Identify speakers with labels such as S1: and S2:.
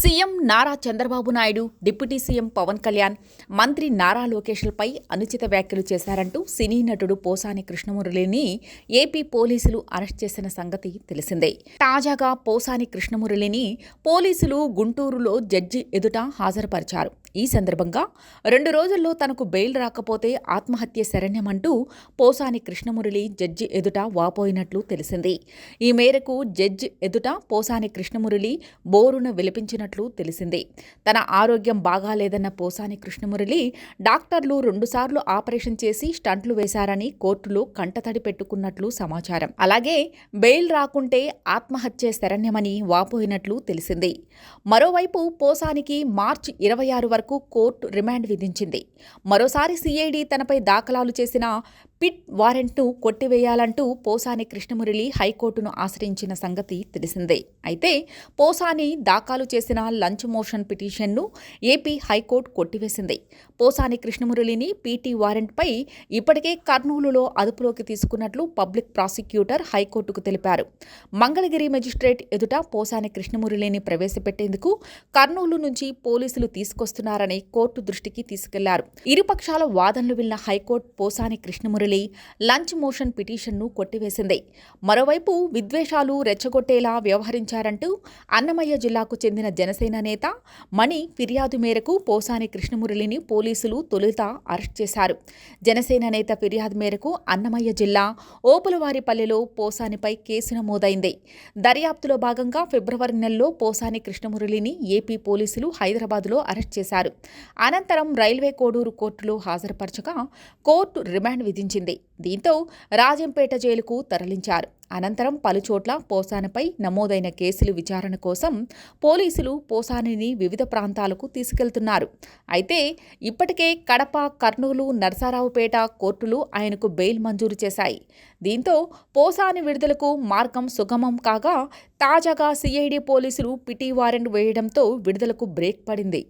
S1: CM Nara Chandrababu Naidu deputy CM Pawan Kalyan మంత్రి నారా లోకేష్లపై అనుచిత వ్యాఖ్యలు చేశారంటూ సినీ నటుడు పోసాని కృష్ణమురళిని ఏపీ పోలీసులు అరెస్ట్ చేసిన సంగతి తెలిసిందే. తాజాగా పోసాని కృష్ణమురళిని పోలీసులు గుంటూరులో జడ్జి ఎదుట హాజరుపరిచారు. ఈ సందర్భంగా రెండు రోజుల్లో తనకు బెయిల్ రాకపోతే ఆత్మహత్య శరణ్యమంటూ పోసాని కృష్ణమురళి జడ్జి ఎదుట వాపోయినట్లు తెలిసింది. ఈ మేరకు జడ్జి ఎదుట పోసాని కృష్ణమురళి బోరును విలపించినట్లు తెలిసింది. తన ఆరోగ్యం బాగాలేదన్న పోసాని కృష్ణమురళి డాక్టర్లు రెండుసార్లు ఆపరేషన్ చేసి స్టంట్లు వేశారని కోర్టులో కంటతడి పెట్టుకున్నట్లు సమాచారం. అలాగే బెయిల్ రాకుంటే ఆత్మహత్య శరణ్యమని వాపోయినట్లు తెలిసింది. మరోవైపు పోసానికి మార్చి ఇరవై ఆరు వరకు కోర్టు రిమాండ్ విధించింది. మరోసారి సిఐడి తనపై దాఖలాలు చేసిన పిట్ వారెంట్ను కొట్టివేయాలంటూ పోసాని కృష్ణమురళి హైకోర్టును ఆశ్రయించిన సంగతి తెలిసిందే. అయితే పోసాని దాఖలు చేసిన లంచ్ మోషన్ పిటిషన్ను ఏపీ హైకోర్టు కొట్టివేసింది. పోసాని కృష్ణమురళిని పీటీ వారెంట్పై ఇప్పటికే కర్నూలులో అదుపులోకి తీసుకున్నట్లు పబ్లిక్ ప్రాసిక్యూటర్ హైకోర్టుకు తెలిపారు. మంగళగిరి మెజిస్ట్రేట్ ఎదుట పోసాని కృష్ణమురళిని ప్రవేశపెట్టేందుకు కర్నూలు నుంచి పోలీసులు తీసుకొస్తున్నారని కోర్టు దృష్టికి తీసుకెళ్ళారు. ఇరుపక్షాల వాదనలు విన్న high court Posani Krishnamurali lunch motion పిటిషన్ను కొట్టివేసింది. మరోవైపు విద్వేషాలు రెచ్చగొట్టేలా వ్యవహరించారంటూ అన్నమయ్య జిల్లాకు చెందిన జనసేన నేత మణి ఫిర్యాదు మేరకు పోసాని కృష్ణమురళిని పోలీసులు తొలుత అరెస్ట్ చేశారు. జనసేన నేత ఫిర్యాదు మేరకు అన్నమయ్య జిల్లా ఓపులవారిపల్లెలో పోసానిపై కేసు నమోదైంది. దర్యాప్తులో భాగంగా ఫిబ్రవరి నెలలో పోసాని కృష్ణమురళిని ఏపీ పోలీసులు హైదరాబాద్లో అరెస్ట్ చేశారు. అనంతరం రైల్వే కోడూరు కోర్టులో హాజరుపరచగా కోర్టు రిమాండ్ విధించింది. దీంతో రాజంపేట జైలుకు తరలించారు. అనంతరం పలుచోట్ల పోసానిపై నమోదైన కేసులు విచారణ కోసం పోలీసులు పోసానిని వివిధ ప్రాంతాలకు తీసుకెళ్తున్నారు. అయితే ఇప్పటికే కడప కర్నూలు నరసరావుపేట కోర్టులు ఆయనకు బెయిల్ మంజూరు చేశాయి. దీంతో పోసాని విడుదలకు మార్గం సుగమం కాగా తాజాగా సిఐడి పోలీసులు పిటి వారెంట్ వేయడంతో విడుదలకు బ్రేక్ పడింది.